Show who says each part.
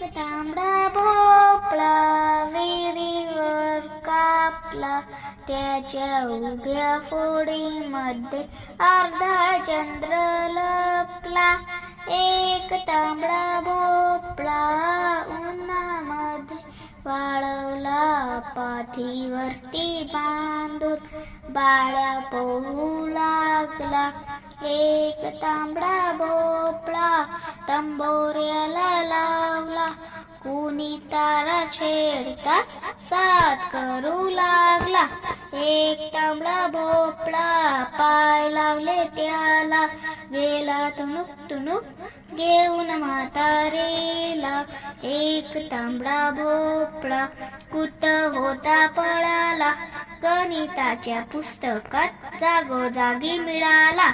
Speaker 1: एक तांबडा भोपळा विहिरीवर कापला त्याच्या उभ्या फोडीमध्ये अर्धा चंद्र लपला एक तांबडा भोपळा उन्हामध्ये वाळवला पाठीवरती बांधून बाळ्या पोहू लागला. एक तांबडा भोपळा तंबोऱ्याला कुणी तारा छेडताच साथ करू लागला. एक तांबडा भोपळा पाय लावले त्याला. गेला तुणुक तुणुक घेऊन म्हातारेला. एक तांबडा भोपळा कुत होता पळाला. गणिताच्या पुस्तकात जागोजागी मिळाला.